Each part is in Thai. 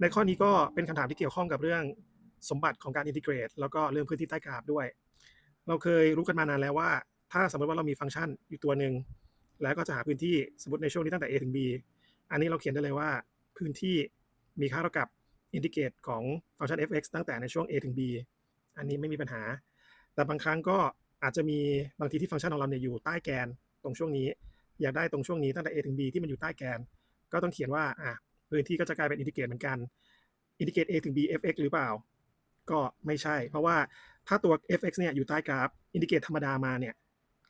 ในข้อนี้ก็เป็นคำถามที่เกี่ยวข้องกับเรื่องสมบัติของการอินทิเกรต แล้วก็เรื่องพื้นที่ใต้กราฟด้วย เราเคยรู้กันมานานแล้วว่า ถ้าสมมติว่าเรามีฟังก์ชันอยู่ตัวหนึ่งแล้วก็จะหาพื้นที่สมมติในช่วงนี้ตั้งแต่ a ถึง b อันนี้เราเขียนได้เลยว่าพื้นที่มีค่าเท่ากับอินทิเกรตของฟังก์ชัน f(x) ตั้งแต่ในช่วง a ถึง b อันนี้ไม่มีปัญหา แต่บางครั้งก็อาจจะมีบางทีที่ฟังก์ชันของเราเนี่ยอยู่ใต้แกนตรงช่วงนี้ อยากได้ตรงช่วงนี้ตั้งแต่ a ถึง b ที่มันอยู่ใต้แกน ก็ต้องเขียนว่าอะ พื้นที่ก็จะกลายเป็นอินทิเกรตเหมือนกันอินทิเกรต a ถึง b f(x) หรือเปล่า ก็ไม่ใช่ เพราะว่าถ้าตัว f(x) เนี่ยอยู่ใต้กราฟอินทิเกรตธรรมดามาเนี่ย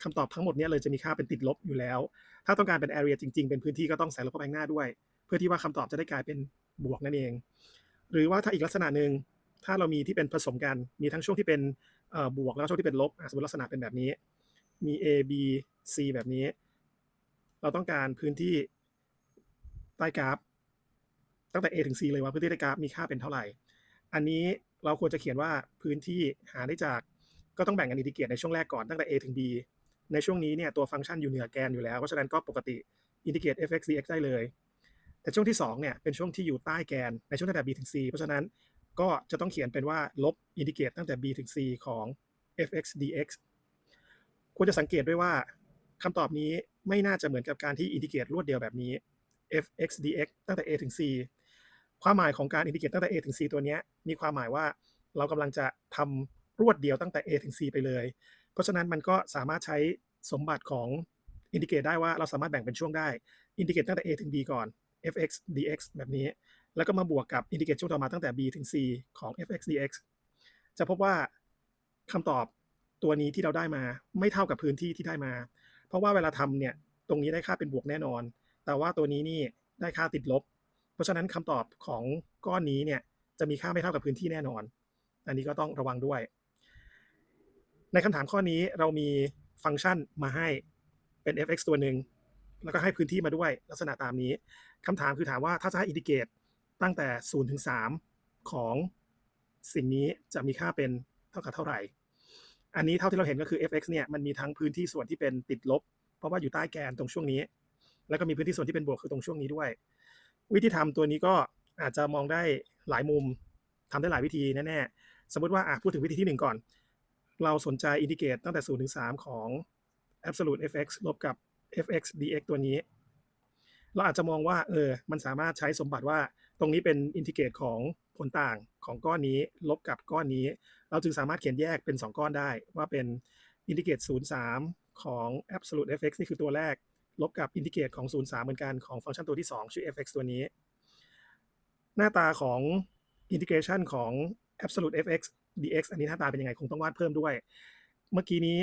คำตอบทั้งหมดเนี่ยเลยจะมีค่าเป็นติดลบอยู่แล้ว ถ้าต้องการเป็น area จริง ๆ เป็นพื้นที่ก็ต้องใส่ลบเข้าไปหน้าด้วย เพื่อที่ว่าคำตอบจะได้กลายเป็นบวกนั่นเอง หรือว่าถ้าอีกลักษณะหนึ่งถ้าเรามีที่เป็นผสมกัน มีทั้งช่วงที่เป็นบวกแล้วก็ช่วงที่เป็นลบสมมติลักษณะเป็นแบบนี้ มี a b c แบบนี้ เราต้องการพื้นที่ใต้กราฟ ตั้งแต่ a ถึง c เลยว่าพื้นที่ใต้กราฟมีค่าเป็นเท่าไหร่ อันนี้เราควรจะเขียนว่าพื้นที่หาได้จากก็ต้องแบ่งกันอินทิเกรตในช่วงแรกก่อนตั้งแต่ a ถึง b ในช่วงนี้เนี่ยตัวฟังก์ชันอยู่เหนือแกนอยู่แล้ว เพราะฉะนั้นก็ปกติอินทิเกรต f(x) dx ได้เลย แต่ช่วงที่2เนี่ยเป็นช่วงที่อยู่ใต้แกนในช่วงตั้งแต่ b ถึง c เพราะฉะนั้นก็จะต้องเขียนเป็นว่าลบอินทิเกรตตั้งแต่ b ถึง c ของ f(x) dx ควรจะสังเกตด้วยว่าคำตอบนี้ไม่น่าจะเหมือนกับการที่อินทิเกรตรวดเดียวแบบนี้ f(x) dx ตั้งแต่ a ถึง c ความหมายของการอินทิเกรตตั้งแต่ a ถึง c ตัวนี้มีความหมายว่าเรากำลังจะทำรวดเดียวตั้งแต่ a ถึง c ไปเลย เพราะฉะนั้นมันก็สามารถใช้สมบัติของอินทิเกรตได้ว่าเราสามารถแบ่งเป็นช่วงได้อินทิเกรตตั้งแต่ a ถึง b ก่อน f(x) dx แบบนี้ แล้วก็มาบวกกับอินทิเกรตช่วงต่อมาตั้งแต่ b ถึง c ของ f(x) dx จะพบว่าคำตอบตัวนี้ที่เราได้มาไม่เท่ากับพื้นที่ที่ได้มา เพราะว่าเวลาทำเนี่ยตรงนี้ได้ค่าเป็นบวกแน่นอน แต่ว่าตัวนี้นี่ได้ค่าติดลบ เพราะฉะนั้นคำตอบของก้อนนี้เนี่ยจะมีค่าไม่เท่ากับพื้นที่แน่นอน อันนี้ก็ต้องระวังด้วย ในคำถามข้อนี้เรามีฟังก์ชันมาให้เป็น f(x) ตัวหนึ่งแล้วก็ให้พื้นที่มาด้วยลักษณะตามนี้คำถามคือถามว่าถ้าจะให้อินทิเกรตตั้งแต่0ถึง3ของสิ่งนี้จะมีค่าเป็นเท่ากับเท่าไหร่ อันนี้เท่าที่เราเห็นก็คือ f(x) เนี่ยมันมีทั้งพื้นที่ส่วนที่เป็นติดลบ เพราะว่าอยู่ใต้แกนตรงช่วงนี้ แล้วก็มีพื้นที่ส่วนที่เป็นบวกคือตรงช่วงนี้ด้วย วิธีทำตัวนี้ก็อาจจะมองได้หลายมุมทำได้หลายวิธีแน่ๆ สมมติว่าพูดถึงวิธีที่ 1 ก่อน เราสนใจอินทิเกรตตั้งแต่0ถึง3ของ absolute fx ลบกับ fx dx ตัวนี้ เราอาจจะมองว่าเออมันสามารถใช้สมบัติว่าตรงนี้เป็นอินทิเกรตของผลต่างของก้อนนี้ลบกับก้อนนี้ เราจึงสามารถเขียนแยกเป็น 2 ก้อนได้ว่าเป็นอินทิเกรต0 3ของ absolute fx นี่คือตัวแรก ลบกับอินทิเกรตของ 0 3 เหมือนกันของฟังก์ชันตัวที่ 2 ชื่อ fx ตัวนี้ หน้าตาของอินทิเกรชันของ absolute fx dx อันนี้หน้าตาเป็นยังไง คงต้องวาดเพิ่มด้วย เมื่อกี้นี้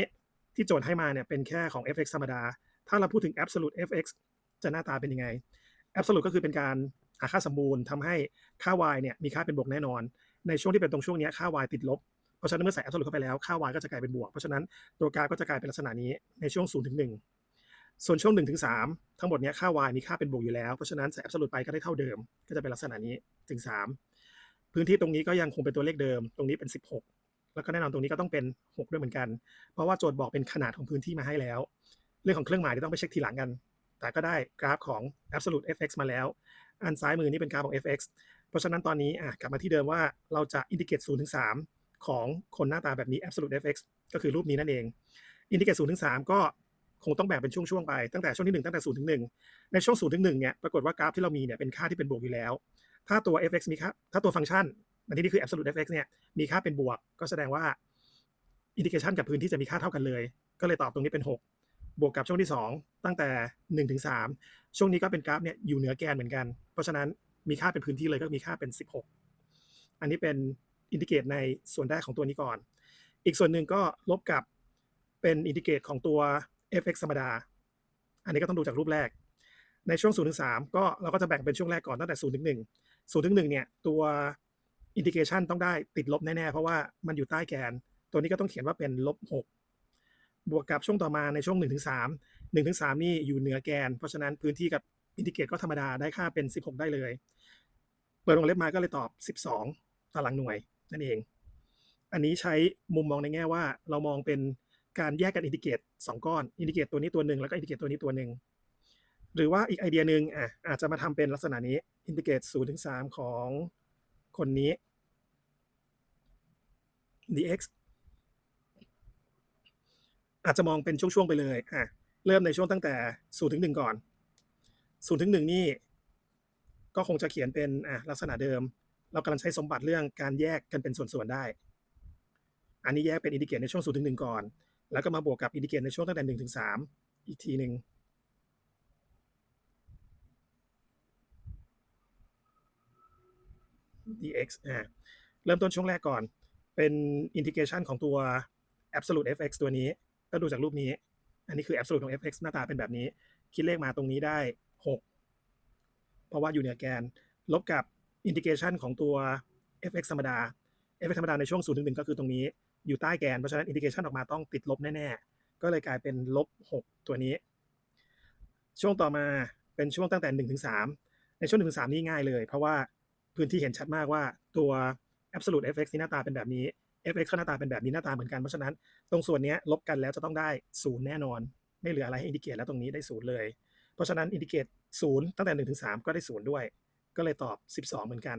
ที่โจทย์ให้มาเนี่ยเป็นแค่ของ fx ธรรมดา ถ้าเราพูดถึง absolute fx จะหน้าตาเป็นยังไง absolute ก็คือเป็นการหาค่าสมบูรณ์ทำให้ค่า y เนี่ยมีค่าเป็นบวกแน่นอน ในช่วงที่เป็นตรงช่วงนี้ค่า y ติดลบเพราะฉะนั้นเมื่อใส่ absolute เข้าไปแล้วค่า y ก็จะกลายเป็นบวก เพราะฉะนั้นตัวกราฟก็จะกลายเป็นลักษณะนี้ในช่วง0ถึง1 ส่วนช่วง1ถึง3ทั้งหมดนี้ค่า y มีค่าเป็นบวกอยู่แล้ว เพราะฉะนั้นใส่ absolute ไปก็ได้เท่าเดิม ก็จะเป็นลักษณะนี้ถึง 3 พื้นที่ตรงนี้ก็ยังคงเป็นตัวเลขเดิม ตรงนี้เป็น 16 แล้วก็แน่นอนตรงนี้ก็ต้องเป็น 6 ด้วยเหมือนกัน เพราะว่าโจทย์บอกเป็นขนาดของพื้นที่มาให้แล้ว เรื่องของเครื่องหมายที่ต้องไปเช็คทีหลังกัน แต่ก็ได้กราฟของ absolute fx มาแล้ว อันซ้ายมือนี่เป็นกราฟของ fx เพราะฉะนั้นตอนนี้อะกลับมาที่เดิมว่าเราจะอินทิเกต0ถึง3ของคนหน้าตาแบบนี้ absolute fx ก็คือรูปนี้นั่นเองอินทิเกต0ถึง3ก็ คงต้องแบ่งเป็นช่วงๆไปตั้งแต่ช่วงที่1ตั้งแต่0ถึง1ในช่วง0ถึง1เนี่ยปรากฏว่ากราฟที่เรามีเนี่ยเป็นค่าที่เป็นบวกอยู่แล้ว ถ้าตัว fx มีค่าถ้าตัวฟังก์ชันอันที่นี่คือ absolute fx เนี่ยมีค่าเป็นบวก ก็แสดงว่าอินทิเกชันกับพื้นที่จะมีค่าเท่ากันเลย ก็เลยตอบตรงนี้เป็น 6 บวกกับช่วงที่ 2 ตั้งแต่1ถึง3ช่วงนี้ก็เป็นกราฟเนี่ยอยู่เหนือแกนเหมือนกัน เพราะฉะนั้นมีค่าเป็นพื้นที่เลยก็มีค่าเป็น 16 อันนี้เป็นอินทิเกตในส่วนแรกของตัวนี้ก่อน อีกส่วนหนึ่งก็ลบกับเป็นอินทิเกตของตัว fx ธรรมดา อันนี้ก็ต้องดูจากรูปแรก ในช่วง0ถึง3ก็เราก็จะแบ่งเป็นช่วงแรกก่อนตั้งแต่0ถึง1 0ถึง1เนี่ยตัวอินทิเกชันต้องได้ติดลบแน่ๆ เพราะว่ามันอยู่ใต้แกน ตัวนี้ก็ต้องเขียนว่าเป็นลบ6บวกกับช่วงต่อมาในช่วง1ถึง3 1ถึง3นี่อยู่เหนือแกน เพราะฉะนั้นพื้นที่กับอินทิเกรตก็ธรรมดาได้ค่าเป็น 16 ได้เลย เปิดวงเล็บมาก็เลยตอบ 12 ตารางหน่วยนั่นเอง อันนี้ใช้มุมมองในแง่ว่าเรามองเป็น การแยกกันอินทิเกรต2ก้อนอินทิเกรตตัวนี้ตัวหนึ่งแล้วก็อินทิเกรตตัวนี้ตัวหนึ่งหรือว่าอีกไอเดียหนึ่งอะอาจจะมาทำเป็นลักษณะนี้ integrate 0ถึง3ของคนนี้ dx อาจจะมองเป็นช่วง ๆ ไปเลยอะเริ่มในช่วงตั้งแต่0ถึง1ก่อน0ถึง1นี่ ก็คงจะเขียนเป็นอะลักษณะเดิม เรากำลังใช้สมบัติเรื่องการแยกกันเป็นส่วน ๆ ได้ อันนี้แยกเป็นอินดิเกตในช่วง0ถึง1ก่อน แล้วก็มาบวกกับอินดิเกตในช่วงตั้งแต่1ถึง3อีกทีหนึ่ง dx อ่าเริ่มต้นช่วงแรกก่อน เป็นอินทิเกชันของตัว absolute fx ตัวนี้ ก็ดูจากรูปนี้ อันนี้คือ absolute ของ fx หน้าตาเป็นแบบนี้ คิดเลขมาตรงนี้ได้ 6 เพราะว่าอยู่เหนือแกน ลบกับอินทิเกชันของตัว fx ธรรมดา fx ธรรมดาในช่วง0ถึง1ก็คือตรงนี้ อยู่ใต้แกน เพราะฉะนั้นอินทิเกชันออกมาต้องติดลบแน่ๆ ก็เลยกลายเป็นลบ 6 ตัวนี้ ช่วงต่อมาเป็นช่วงตั้งแต่1ถึง3ในช่วง1ถึง3นี่ง่ายเลย เพราะว่าพื้นที่เห็นชัดมากว่าตัว absolute fx นี่หน้าตาเป็นแบบนี้ fx ก็หน้าตาเป็นแบบนี้หน้าตาเหมือนกัน เพราะฉะนั้นตรงส่วนนี้ลบกันแล้วจะต้องได้0แน่นอน ไม่เหลืออะไรให้อินดิเกตแล้วตรงนี้ได้0เลย เพราะฉะนั้นอินดิเกต0ตั้งแต่1ถึง3ก็ได้0ด้วย ก็เลยตอบ 12 เหมือนกัน